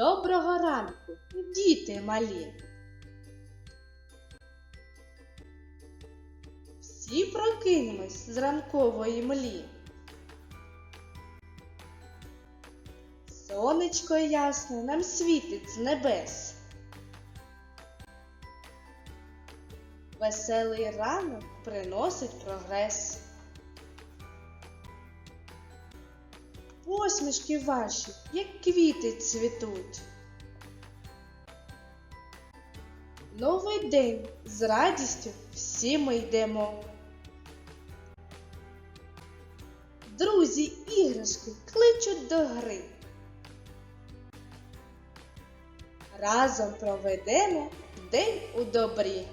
Доброго ранку, діти малі. Всі прокинемось з ранкової млі. Сонечко ясне нам світить з небес. Веселий ранок приносить прогрес. Посмішки ваші, як квіти цвітуть. Новий день з радістю всі ми йдемо. Друзі іграшки кличуть до гри. Разом проведемо день у добрі.